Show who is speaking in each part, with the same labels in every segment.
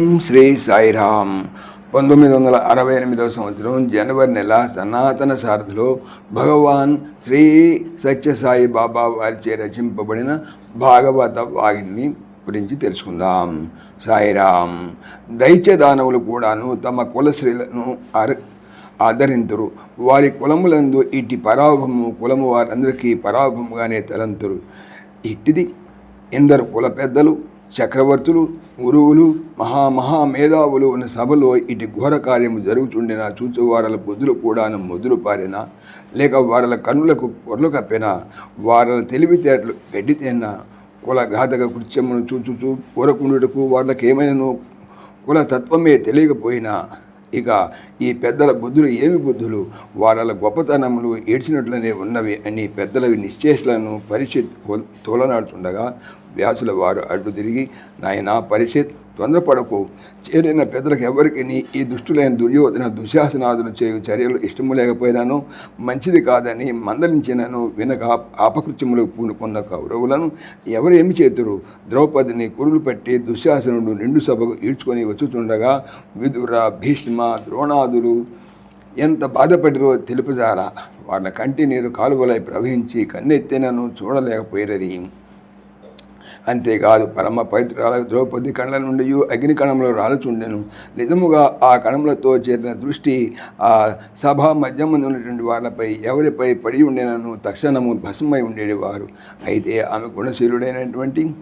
Speaker 1: ఓం శ్రీ సాయిరామ్. పంతొమ్మిది వందల అరవై ఎనిమిదవ సంవత్సరం జనవరి నెల సనాతన సారథిలో భగవాన్ శ్రీ సత్యసాయి బాబా వారిచే రచింపబడిన భాగవత వాగిని గురించి తెలుసుకుందాం. సాయిరామ్ దైత్య దానవులు కూడాను తమ కులశ్రీలను అర ఆదరింతురు. వారి కులములందు ఇట్టి పరాభము కులము వారందరికీ పరాభముగానే తలంతురు. ఇట్టిది ఎందరు కుల పెద్దలు? చక్రవర్తులు గురువులు మహామహా మేధావులు ఉన్న సభలో ఇటు ఘోర కార్యము జరుగుతుండేనా చూచు వారల బుద్ధులు కూడాను మొదలు పారిన? లేక వారల కన్నులకు పొరలు కప్పిన? వారల తెలివితేటలు గడ్డితేన కుల ఘాతక కృత్యమును చూచుచూ కోరకుండుటకు వాళ్ళకి ఏమైనాను కుల తత్వమే తెలియకపోయినా? ఇక ఈ పెద్దల బుద్ధులు ఏమి బుద్ధులు? వాళ్ళ గొప్పతనములు ఏడ్చినట్లనే ఉన్నవి అని పెద్దలవి నిశ్చేషలను పరిషత్ తోలనాడుతుండగా వ్యాసుల వారు అడ్డు తిరిగి నాయనా పరిషత్ తొందరపడకు. చేరిన పెద్దలకు ఎవరికి ఈ దుష్టులైన దుర్యోధన దుశ్శాసనాదులు చేయు చర్యలు ఇష్టము లేకపోయినాను మంచిది కాదని మందలించినను వినక ఆపకృత్యములకు పూనుకున్న కౌరవులను ఎవరు ఏమి చేతురు? ద్రౌపదిని కురులు పెట్టి దుశ్శాసనుడు నిండు సభకు ఈడ్చుకొని వచ్చుతుండగా విదుర భీష్మ ద్రోణాదులు ఎంత బాధపడిరో తెలుపుజారా. వాళ్ళ కంటి నీరు కాలువలై ప్రవహించి కన్నెత్తెనను చూడలేకపోయిరని అంతేకాదు పరమ పవిత్రాల ద్రౌపది కళ్ళ నుండి అగ్ని కణంలో రాలుచుండెను. నిజముగా ఆ కణములతో చేరిన దృష్టి ఆ సభ మధ్యమంది ఉన్నటువంటి వాళ్ళపై ఎవరిపై పడి ఉండేనను తక్షణము భస్మై ఉండేవారు. అయితే ఆమె గుణశీలుడైనటువంటి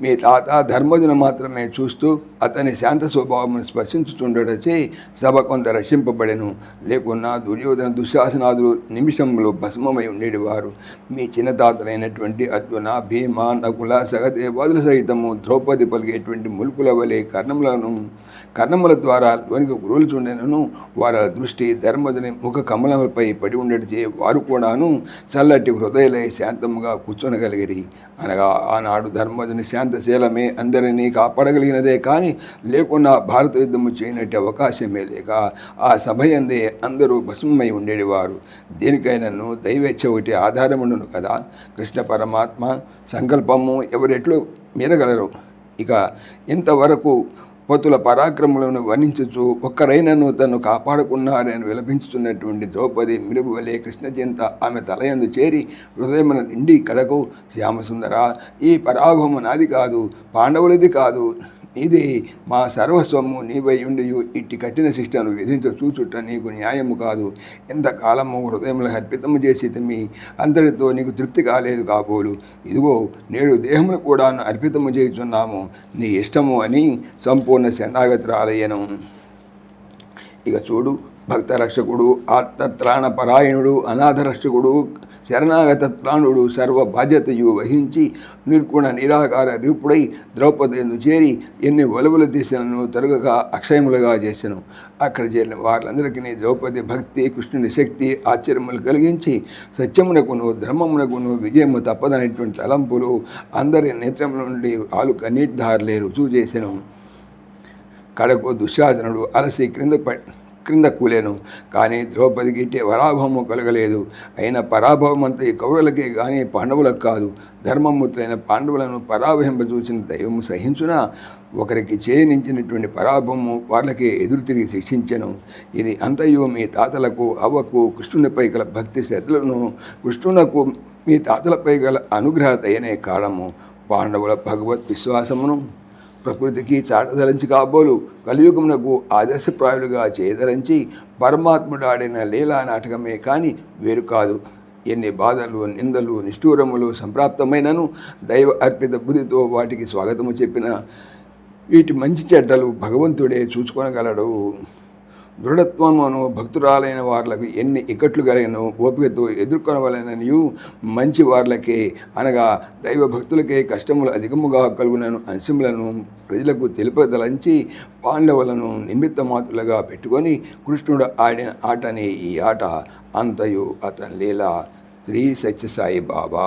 Speaker 1: మీ తాత ధర్మజును మాత్రమే చూస్తూ అతని శాంత స్వభావమును స్పర్శించుచుండటచే సభ కొంత రక్షింపబడెను. లేకున్నా దుర్యోధన దుశ్శాసనాదులు నిమిషంలో భస్మమై ఉండేవారు. మీ చిన్న తాతలైనటువంటి అర్జున భీమ నకుల సహదేవాదుల సహితము ద్రౌపది పలిగేటువంటి ములుకుల వలె కర్ణములను కర్ణముల ద్వారా లోనికి గురులుచుండెనను. వారి దృష్టి ధర్మజుని ముఖ కమలములపై పడి ఉండటచే వారు కూడాను చల్లటి హృదయలై శాంతముగా కూర్చొనగలిగిరి. అనగా ఆనాడు ధర్మజుని శాంతశీలమే అందరినీ కాపాడగలిగినదే కానీ లేకుండా భారత యుద్ధము చేయనట్టు అవకాశమే లేక ఆ సభ అందే అందరూ భస్మమై ఉండేవారు. దేనికైనాను దైవేచ్ఛ ఒకటి ఆధారముండును కదా. కృష్ణ పరమాత్మ సంకల్పము ఎవరెట్లు మీరగలరు. ఇక ఇంతవరకు పతుల పరాక్రములను వర్ణించుచు ఒక్కరైనను తను కాపాడుకున్నారని విలపించుతున్నటువంటి ద్రౌపది మిరుగు వలె కృష్ణచింత ఆమె తలయందు చేరి హృదయమున నిండి కడకు శ్యామసుందర ఈ పరాభవము నాది కాదు పాండవులది కాదు. ఇది మా సర్వస్వము నీవై ఉండి ఇట్టి కఠిన శిక్షను విధించ చూచుట నీకు న్యాయము కాదు. ఎంతకాలము హృదయములు అర్పితము చేసి తిమ్మి అంతటితో నీకు తృప్తి కాలేదు కాబోలు. ఇదిగో నేడు దేహమును కూడా అర్పితము చేయుచున్నాము. నీ ఇష్టము అని సంపూర్ణ శరణాగతురాలయ్యను. ఇక చూడు భక్త రక్షకుడు ఆత్మత్రాణ పరాయణుడు అనాథ రక్షకుడు శరణాగత త్రాణుడు సర్వ బాధ్యతయు వహించి నిర్గుణ నిరాకార రూపుడై ద్రౌపది ఎందు చేరి ఎన్ని ఒలవుల దిశలను తరుగగా అక్షయములుగా చేసెను. అక్కడ చేరిన వారందరికీ ద్రౌపది భక్తి కృష్ణుని శక్తి ఆశ్చర్యములు కలిగించి సత్యమునకును ధర్మమునకును విజయము తప్పదనేటువంటి తలంపులు అందరి నేత్రముల నుండి ఆలు కన్నీటిదారులే రుజువు చేసెను కడకు దుశ్శాసనుడు అలసి క్రింద క్రింద కూలేను. కానీ ద్రౌపదికి ఇట్టే పరాభవము కలగలేదు. అయిన పరాభవం అంతా ఈ కౌరవులకే కానీ పాండవులకు కాదు. ధర్మమూర్తులైన పాండవులను పరాభవింప చూసిన దైవము సహించున? ఒకరికి చేయనించినటువంటి పరాభవము వాళ్ళకే ఎదురు తిరిగి శిక్షించను. ఇది అంతయు మీ తాతలకు అవ్వకు కృష్ణునిపై గల భక్తి శ్రద్ధలను కృష్ణునకు మీ తాతలపై గల అనుగ్రహ దయనే కారణము. పాండవుల భగవత్ విశ్వాసమును ప్రకృతికి చాటదలంచి కాబోలు. కలియుగమునకు ఆదర్శప్రాయులుగా చేయదలంచి పరమాత్ముడు లీలా నాటకమే కానీ వేరు కాదు. ఎన్ని బాధలు నిందలు నిష్ఠూరములు సంప్రాప్తమైనను దైవ అర్పిత బుద్ధితో వాటికి స్వాగతము చెప్పిన వీటి మంచి చెడ్డలు భగవంతుడే చూసుకొనగలడు దృఢత్వమును భక్తురాలైన వార్లకు ఎన్ని ఇక్కట్లు కలిగిన ఓపికతో ఎదుర్కొనవలననియు మంచి వార్లకే అనగా దైవ భక్తులకే కష్టములు అధికముగా కలుగునను అంశములను ప్రజలకు తెలుపదలంచి పాండవులను నిమిత్త మాతులుగా పెట్టుకొని కృష్ణుడు ఆడిన ఆటనే ఈ ఆట. అంతయు అతని లీల శ్రీ సత్యసాయి బాబా.